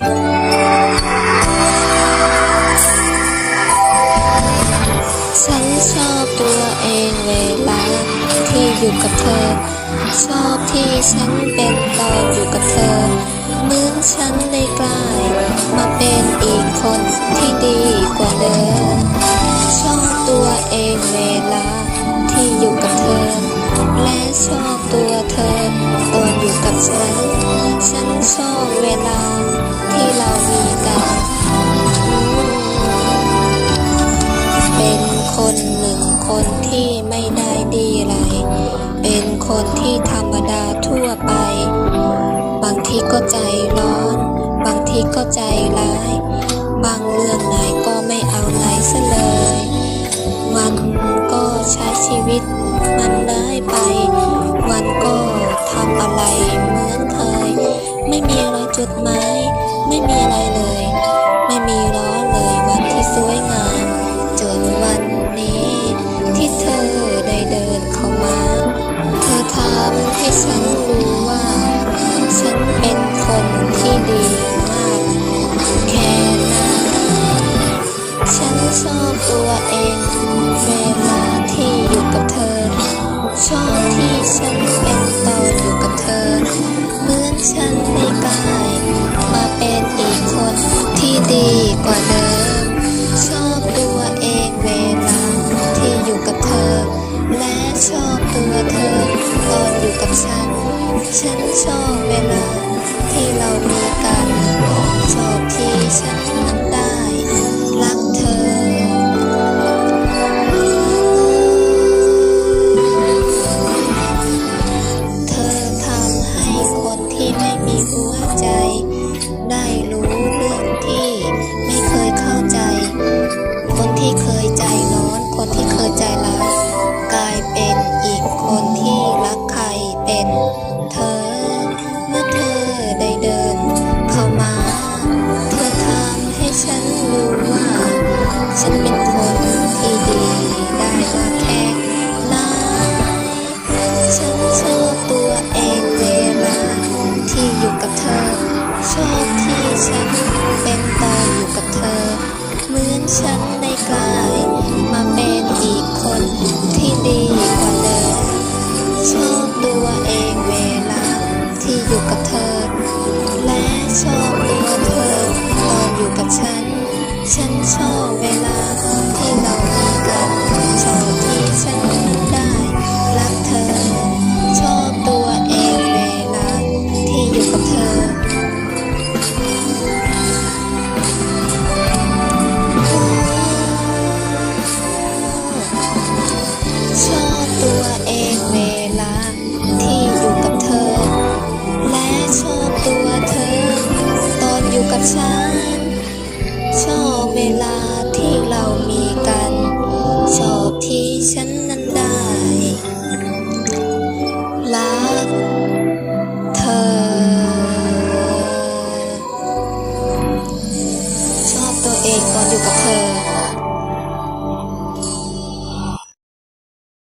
ฉันชอบตัวเองเวลาที่อยู่กับเธอ ชอบที่ฉันเป็นตอนอยู่กับเธอ เหมือนฉันได้กลายมาเป็นอีกคนที่ดีกว่าเดิมชอบตัวเองเวลาที่อยู่กับเธอ และชอบตัวเธอ มดาทั่วไป บางทีก็ใจร้อน บางทีก็ใจร้าย บางเรื่องไหนก็ไม่เอาไหนซะเลยวันก็ใช้ชีวิตมันเลยไป วันก็ทำอะไรเหมือนเคย ไม่มีอะไรจุดหมาย ไม่มีอะไรเลย ไม่มีล้อเลยวันที่สวยงาม ชอบเวลาที่เรามีกันชอบที่ฉันได้รักเธอ เธอทำให้คนที่ไม่มีหัวใจ ได้รู้เรื่องที่ไม่เคยเข้าใจ คนที่เคยใจร้อน คนที่เคยใจร้ายกลายเป็นอีกคนที่รักใครเป็นเธอ ที่ เวลาที่เรามีกัน ชอบที่ฉันนั้นได้ รักเธอ ชอบตัวเองตอนอยู่กับเธอ